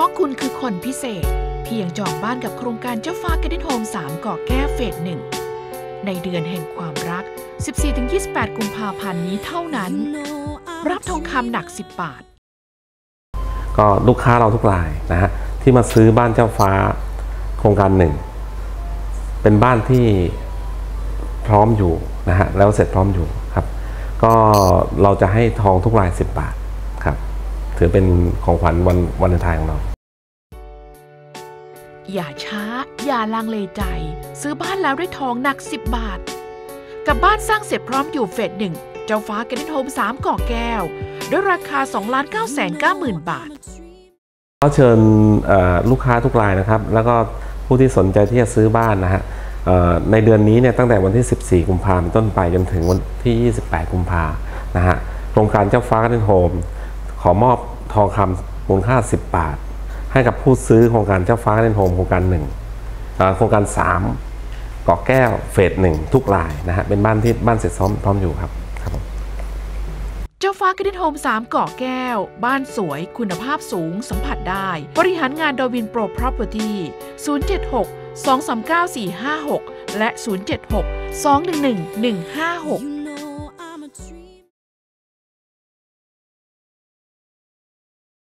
ราะคุณคือคนพิเศษ เพียงจองบ้านกับโครงการเจ้าฟ้า Garden Home 3เกาะแก้วเฟสหนึ่งในเดือนแห่งความรัก 14-28 กุมภาพันธ์นี้เท่านั้น รับทองคำหนัก 10 บาท ก็ลูกค้าเราทุกรายนะฮะ ที่มาซื้อบ้านเจ้าฟ้าโครงการหนึ่ง เป็นบ้านที่พร้อมอยู่นะฮะ แล้วเสร็จพร้อมอยู่ครับ ก็เราจะให้ทองทุกราย 10 บาท ถือเป็นของขวัญวันวันไทายของเรา อย่าช้า อย่าลังเลใจ ซื้อบ้านแล้วได้ทองหนัก 10 บาท กับบ้านสร้างเสร็จพร้อมอยู่เฟสหนึ่งเจ้าฟ้า Garden Home 3เกาะแก้ว ด้วยราคา2 9 9 0 0 0 0บาทก็เชิญเอ่อลูกค้าทุกรายนะครับ แล้วก็ผู้ที่สนใจที่จะซื้อบ้านนะฮะเอ่อในเดือนนี้เนี่ยตั้งแต่วันที่ 14 กุมภาพันธ์ต้นไปจนถึงวันที่ 28 กุมภานะฮะโครงการเจ้าฟ้ากันโฮมขอมอบ ทองคำมูลค่า 10 บาท ให้กับผู้ซื้อโครงการเจ้าฟ้ากันโฮมโครงการ1เอ่อโครงการ3เกาะแก้วเฟสหนึ่งทุกรายนะฮะเป็นบ้านที่บ้านเสร็จซ้อมพร้อมอยู่ครับครับผมเจ้าฟ้า Garden Home 3เกาะแก้ว บ้านสวยคุณภาพสูงสัมผัสได้ บริหารงานโดยวินโปร Property 076 239 456 และ 076 211 156